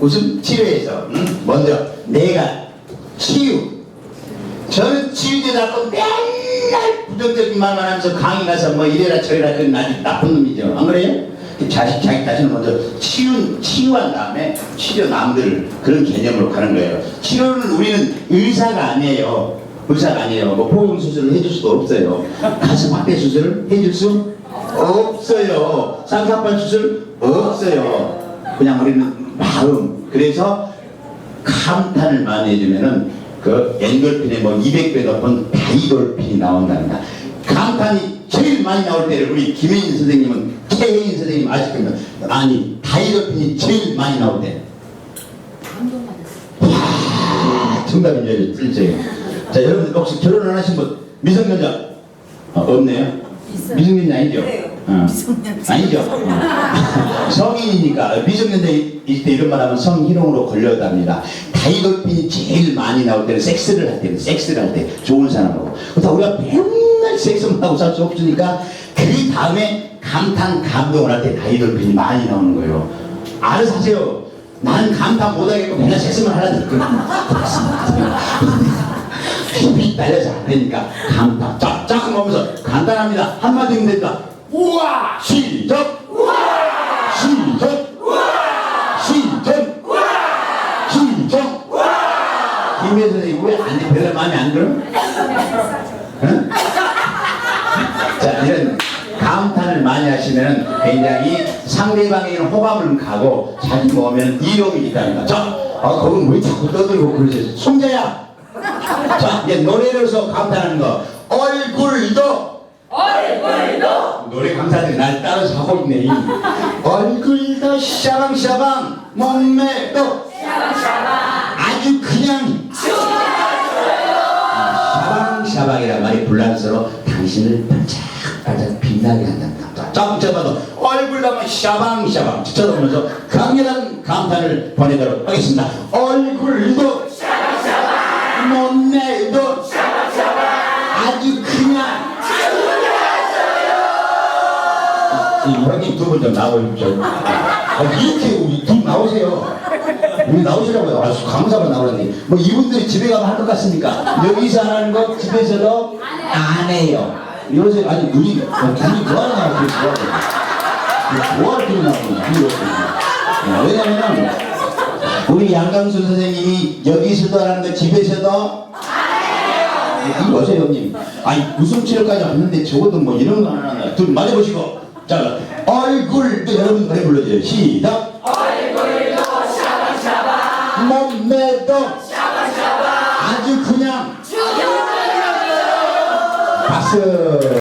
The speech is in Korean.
우선 치료에서 음, 먼저 내가 치유. 저는 치유제 잡고 맨날 부정적인 말만 하면서 강의 가서 뭐 이래라 저래라 그건 아주 나쁜 놈이죠. 안 그래요? 자식 자기 자신을 먼저 치유 치유한 다음에 치료 남들 그런 개념으로 가는 거예요. 치료는 우리는 의사가 아니에요. 의사가 아니에요. 뭐 포용 수술을 해줄 수도 없어요. 가슴 확대 수술을 해줄 수 없어요. 쌍꺼풀 수술 없어요. 그냥 우리는 마음 그래서 감탄을 많이 해주면은 그 엔돌핀의 뭐 200배 높은 다이돌핀이 나온답니다. 감탄이 제일 많이 나올 때를 우리 김혜인 선생님은 최혜인 선생님 아실 겁니다. 아니 다이돌핀이 제일 많이 나올 때. 와 정답인 줄 틀리세요. 자 여러분 혹시 결혼 안 하신 분 미성년자 어, 없네요. 있어요. 미성년자 아니죠? 어. 미성년자. 아니죠. 어. 성인이니까 미성년자일 때 이런 말 하면 성희롱으로 걸려답니다. 다이돌핀이 제일 많이 나올 때는 섹스를 할 때는 섹스를 할 때 좋은 사람하고 그렇다 우리가 맨날 섹스만 하고 살 수 없으니까 그 다음에 감탄 감동을 할 때 다이돌핀이 많이 나오는 거예요. 알아서 하세요. 나는 감탄 못하겠고 맨날 섹스만 하려고 힘이 딸려서 안 되니까 감탄 쫙쫙 먹으면서 간단합니다. 한마디면 된다. 우와 시작 시작 시작 시작 김혜 선생님 왜안 돼? 별로 마음에 안 들어? 응? 자 이런 감탄을 많이 하시면 굉장히 상대방에게 호감을 가고 자기 모으면 이로움이 있답니다. 자, 아, 거기 왜 자꾸 떠들고 그러세요? 송자야! 자, 이제 노래로서 감탄하는 거. 얼굴도 노래 강사들이 날 따라서 하고 있네. 이. 얼굴도 샤방샤방, 몸매도 아주 그냥 샤방샤방이란 말이 불란서로 당신을 반짝반짝 빛나게 한답니다. 자, 잡아도 얼굴 나면 샤방샤방 쳐다보면서 강렬한 감탄을 보내도록 하겠습니다. 얼굴도 몸매도 아주 이 형님 두 분 좀 나오십시오. 아, 이렇게 우리 둘 나오세요. 우리 나오시라고요. 아, 강사가 나오라니. 뭐 이분들이 집에 가면 할 것 같습니까? 여기서 안 하는 거 집에서도 안 해요. 이러세요. 아니 눈이 어, 눈이 뭐하러 나와요? 뭐하러 들이 나오는 왜냐면은 우리 양강수 선생님이 여기서도 하는 거 집에서도 이 보세요 형님 아니 웃음 치료까지 왔는데 적어도 뭐 이런 거 하나 둘 맞아보시고 자 얼굴도 노래 불러줘요. 시작. 얼굴도 샤바샤바. 몸매도 샤바샤바 아주 그냥 박수